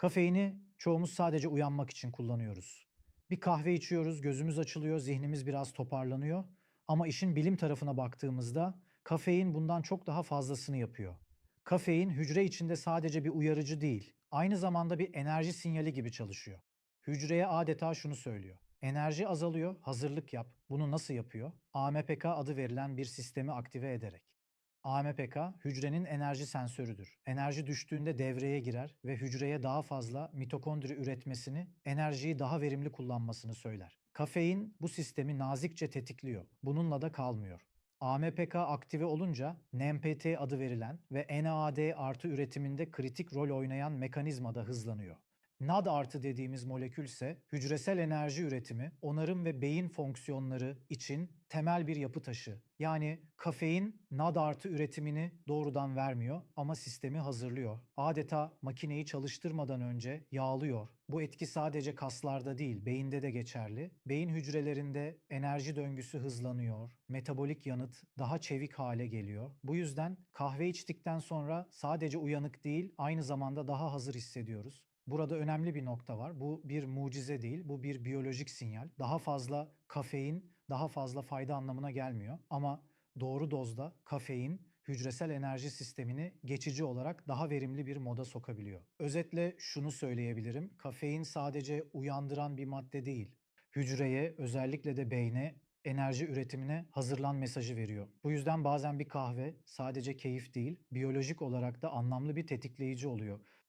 Kafeini çoğumuz sadece uyanmak için kullanıyoruz. Bir kahve içiyoruz, gözümüz açılıyor, zihnimiz biraz toparlanıyor. Ama işin bilim tarafına baktığımızda kafein bundan çok daha fazlasını yapıyor. Kafein hücre içinde sadece bir uyarıcı değil, aynı zamanda bir enerji sinyali gibi çalışıyor. Hücreye adeta şunu söylüyor. Enerji azalıyor, hazırlık yap. Bunu nasıl yapıyor? AMPK adı verilen bir sistemi aktive ederek. AMPK hücrenin enerji sensörüdür. Enerji düştüğünde devreye girer ve hücreye daha fazla mitokondri üretmesini, enerjiyi daha verimli kullanmasını söyler. Kafein bu sistemi nazikçe tetikliyor. Bununla da kalmıyor. AMPK aktive olunca NMPT adı verilen ve NAD artı üretiminde kritik rol oynayan mekanizma da hızlanıyor. NAD artı dediğimiz molekül ise hücresel enerji üretimi, onarım ve beyin fonksiyonları için temel bir yapı taşı. Yani kafein NAD artı üretimini doğrudan vermiyor ama sistemi hazırlıyor. Adeta makineyi çalıştırmadan önce yağlıyor. Bu etki sadece kaslarda değil, beyinde de geçerli. Beyin hücrelerinde enerji döngüsü hızlanıyor, metabolik yanıt daha çevik hale geliyor. Bu yüzden kahve içtikten sonra sadece uyanık değil, aynı zamanda daha hazır hissediyoruz. Burada önemli bir nokta var. Bu bir mucize değil, bu bir biyolojik sinyal. Daha fazla kafein, daha fazla fayda anlamına gelmiyor. Ama doğru dozda kafein hücresel enerji sistemini geçici olarak daha verimli bir moda sokabiliyor. Özetle şunu söyleyebilirim. Kafein sadece uyandıran bir madde değil. Hücreye, özellikle de beyne enerji üretimine hazırlan mesajı veriyor. Bu yüzden bazen bir kahve sadece keyif değil, biyolojik olarak da anlamlı bir tetikleyici oluyor.